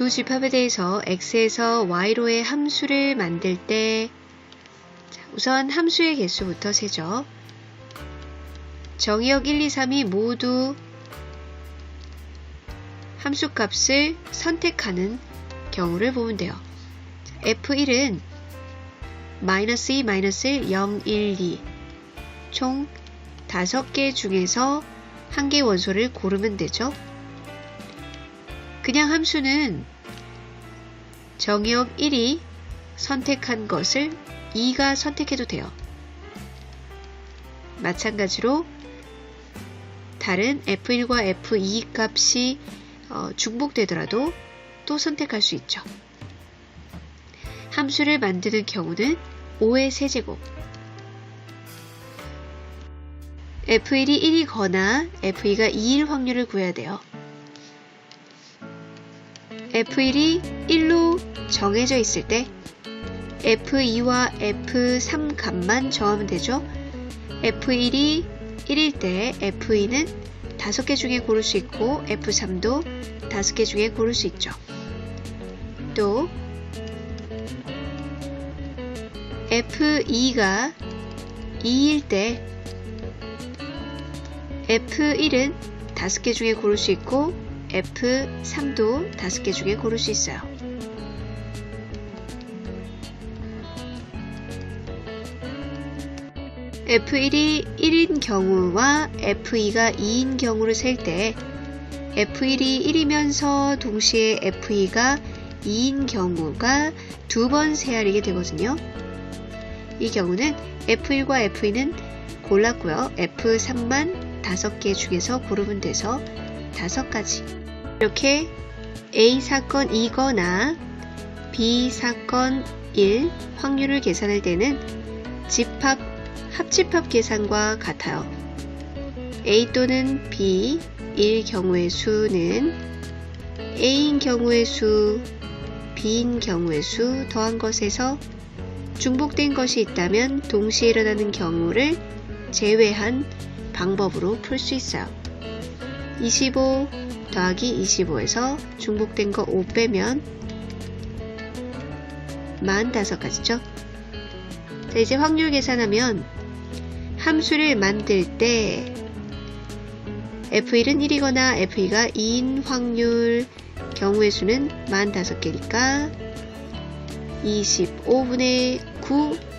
두 집합에 대해서 x에서 y로의 함수를 만들 때 자, 우선 함수의 개수부터 세죠. 정의역 1, 2, 3이 모두 함수 값을 선택하는 경우를 보면 돼요. 자, F1은 마이너스 2, 마이너스 1, 0, 1, 2. 총 5개 중에서 한 개의 원소를 고르면 되죠. 그냥 함수는 정의역 1이 선택한 것을 2가 선택해도 돼요. 마찬가지로 다른 F1과 F2 값이 어, 중복되더라도 또 선택할 수 있죠. 함수를 만드는 경우는 5의 세제곱 F1이 1이거나 F2가 2일 확률을 구해야 돼요. F1이 1로 정해져 있을 때 F2와 F3 값만 정하면 되죠. F1이 1일 때 F2는 5개 중에 고를 수 있고 F3도 5개 중에 고를 수 있죠. 또 F2가 2일 때 F1은 5개 중에 고를 수 있고 F3도 5개 중에 고를 수 있어요. F1이 1인 경우와 F2가 2인 경우를 셀 때 F1이 1이면서 동시에 F2가 2인 경우가 두 번 세아리게 되거든요. 이 경우는 F1과 F2는 골랐고요. F3만 5개 중에서 고르면 돼서 5가지. 이렇게 A 사건 2거나 B 사건 1 확률을 계산할 때는 집합, 합집합 계산과 같아요. A 또는 B, 일 경우의 수는 A인 경우의 수, B인 경우의 수 더한 것에서 중복된 것이 있다면 동시에 일어나는 경우를 제외한 방법으로 풀 수 있어요. 25 더하기 25에서 중복된 거 5 빼면 45가지죠. 자, 이제 확률 계산하면 함수를 만들 때 F1은 1이거나 F2가 2인 확률 경우의 수는 45개니까 25분의 9